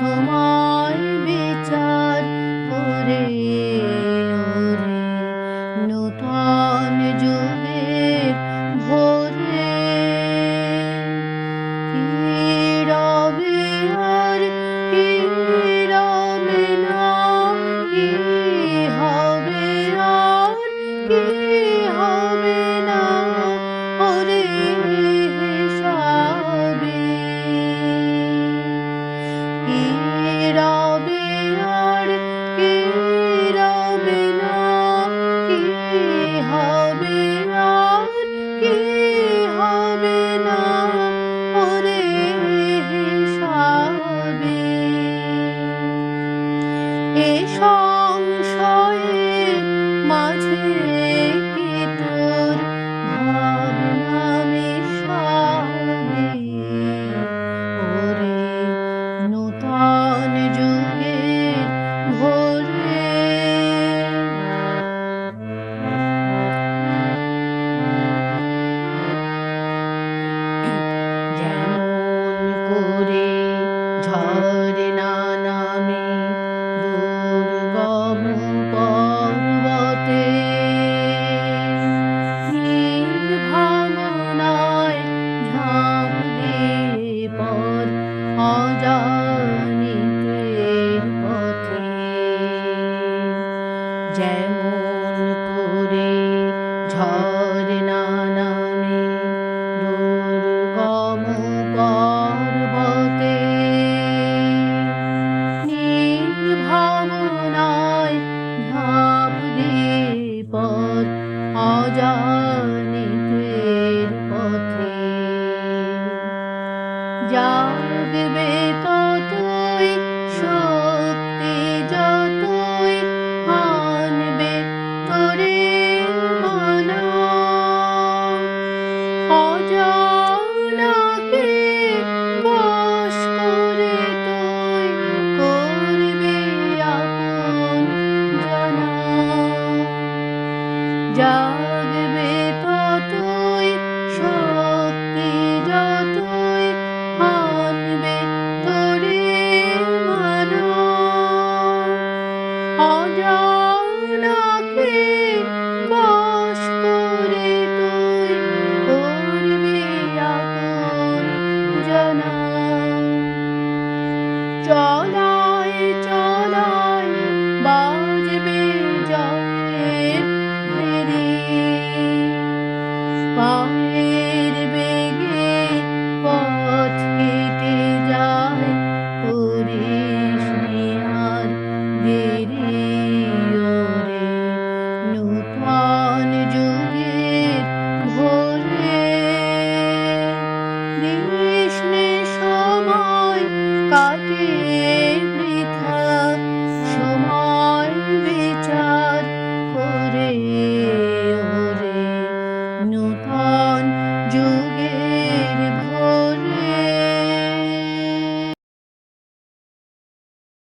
সময় বিচার করে নূতন যুগে ভোরে কি রবে আর কি রবে না কি হবে আর কি? ঝরে না নামে দুর্গম পর্বতে। নীল ভাবনায় ঝাঁপ দিয়ে পর অজানিতের পথে। যেমন জাগবে ততই, শক্তি যতই আনবে তোরে মানা। অজানাকে বস করে তুই করবে আপন জানা। জাগবে ততই শক্তি না চলায় চলায় বাজবে জয়ের ফেরি পায়ের বেগে পথ কেটে যায় করিস আর দেরি নূতন যুগের ভোরে দিন juge